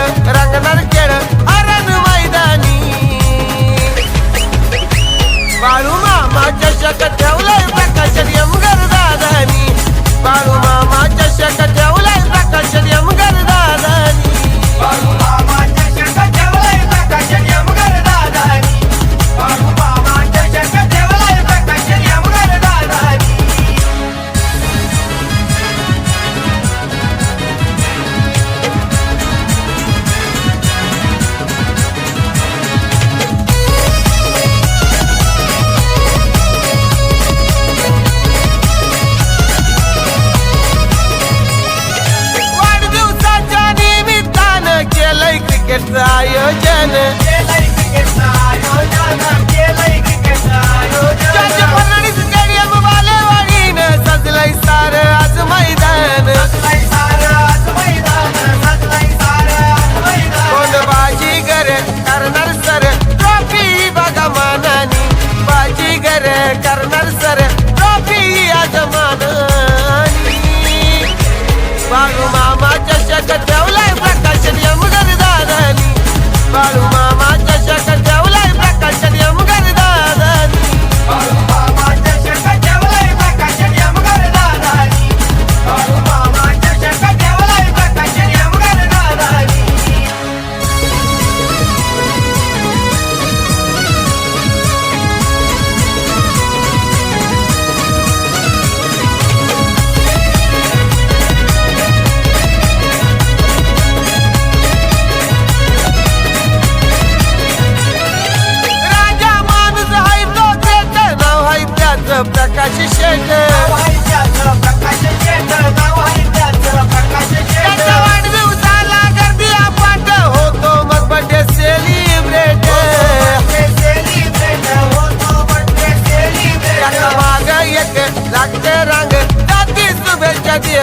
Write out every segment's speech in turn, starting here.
खेळ रंगणार खेळ हरण मैदानी. बाळू मामाच्या शकत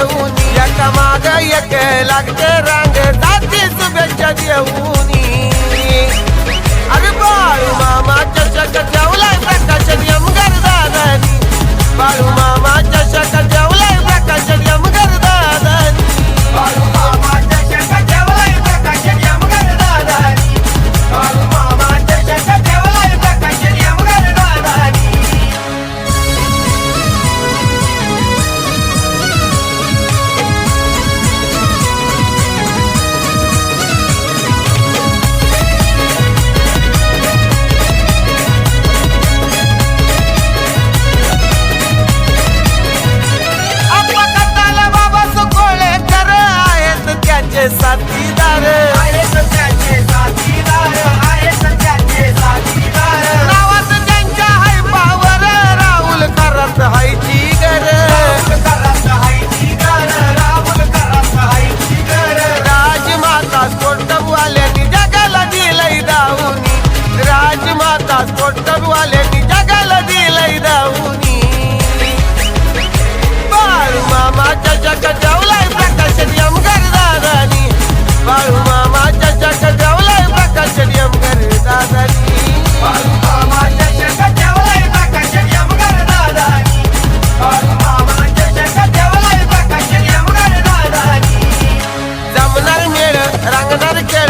शुभेच्छा देऊन एका माग एक लागते रांग जाती शुभेच्छा देऊन. पासपोर्ट कबवाल्यांनी जगाला दिलंय दाऊनी. बाळू मामाच्या जग ठेवलाय प्रकाशन यमकर दादानी. बाळू मामाच्या जग ठेवलाय प्रकाशन यमकर दादानी. बाळू मामाच्या जग ठेवलाय प्रकाशन यमकर दादानी. बाळू दादानी. जमणार मेळ खेळ